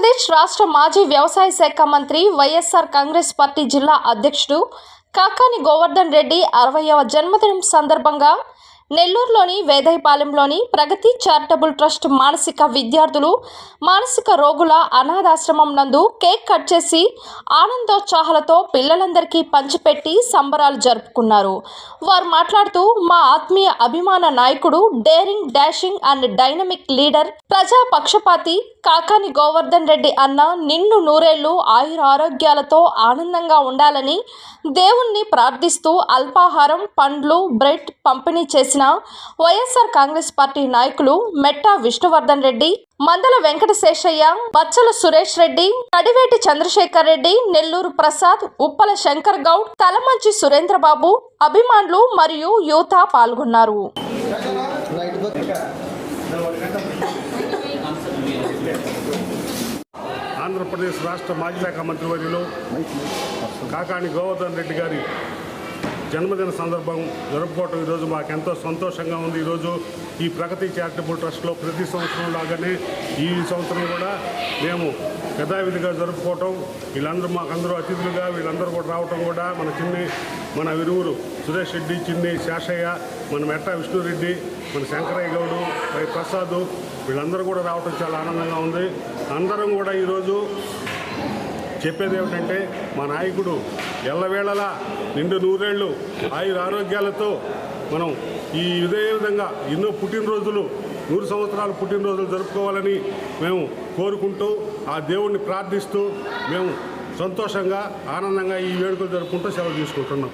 ఆంధ్రప్రదేశ్ రాష్ట్ర మాజీ వ్యవసాయ శాఖ మంత్రి వైఎస్ఆర్ కాంగ్రెస్ పార్టీ జిల్లా అధ్యక్షుడు కాకాని గోవర్ధన్ రెడ్డి అరవయవ జన్మదినం సందర్భంగా నెల్లూరులోని వేదయపాలెంలోని ప్రగతి చారిటబుల్ ట్రస్ట్ మానసిక విద్యార్థులు మానసిక రోగుల అనాథాశ్రమం నందు కేక్ కట్ చేసి ఆనందోత్సాహాలతో పిల్లలందరికీ పంచిపెట్టి సంబరాలు జరుపుకున్నారు. వారు మాట్లాడుతూ మా ఆత్మీయ అభిమాన నాయకుడు daring dashing and dynamic leader ప్రజా పక్షపాతి కాకాని గోవర్ధన్ రెడ్డి అన్న నిన్ను నూరేళ్ళు ఆయుర ఆరోగ్యాలతో ఆనందంగా ఉండాలని దేవుణ్ణి ప్రార్థిస్తూ అల్పాహారం పండ్లు బ్రెడ్ పంపిణీ చేసిన వైఎస్ఆర్ కాంగ్రెస్ పార్టీ నాయకులు మెట్టా విష్ణువర్ధన్ రెడ్డి మందల వెంకట శేషయ్య బచ్చల సురేష్ రెడ్డి కడివేటి చంద్రశేఖర్ రెడ్డి నెల్లూరు ప్రసాద్ ఉప్పల శంకర్ గౌడ్ తలమంచి సురేంద్రబాబు అభిమానులు మరియు యువత పాల్గొన్నారు. ఆంధ్రప్రదేశ్ రాష్ట్ర మాజీ శాఖ మంత్రివర్యులు కాకాణి గోవర్ధన్ రెడ్డి గారి జన్మదిన సందర్భం జరుపుకోవటం ఈరోజు మాకు ఎంతో సంతోషంగా ఉంది. ఈరోజు ఈ ప్రగతి చారిటబుల్ ట్రస్ట్లో ప్రతి సంవత్సరం లాగానే ఈ సంవత్సరం కూడా మేము యథావిధిగా జరుపుకోవటం. వీళ్ళందరూ మాకందరూ అతిథులుగా వీళ్ళందరూ కూడా రావటం కూడా మన చిన్ని మన విరువురు సురేష్ రెడ్డి చిన్ని శేషయ్య మన మెట్ట విష్ణురెడ్డి మన శంకరయ్య గౌడు వై ప్రసాద్ వీళ్ళందరూ కూడా రావటం చాలా ఆనందంగా ఉంది. అందరం కూడా ఈరోజు చెప్పేది ఏమిటంటే మా నాయకుడు ఎల్లవేళలా నిండు నూరేళ్ళు ఆయుర ఆరోగ్యాలతో మనం ఈ ఇదే విధంగా ఎన్నో పుట్టినరోజులు నూరు సంవత్సరాలు పుట్టినరోజులు జరుపుకోవాలని మేము కోరుకుంటూ ఆ దేవుణ్ణి ప్రార్థిస్తూ మేము సంతోషంగా ఆనందంగా ఈ వేడుకలు జరుపుకుంటూ సెలవు తీసుకుంటున్నాం.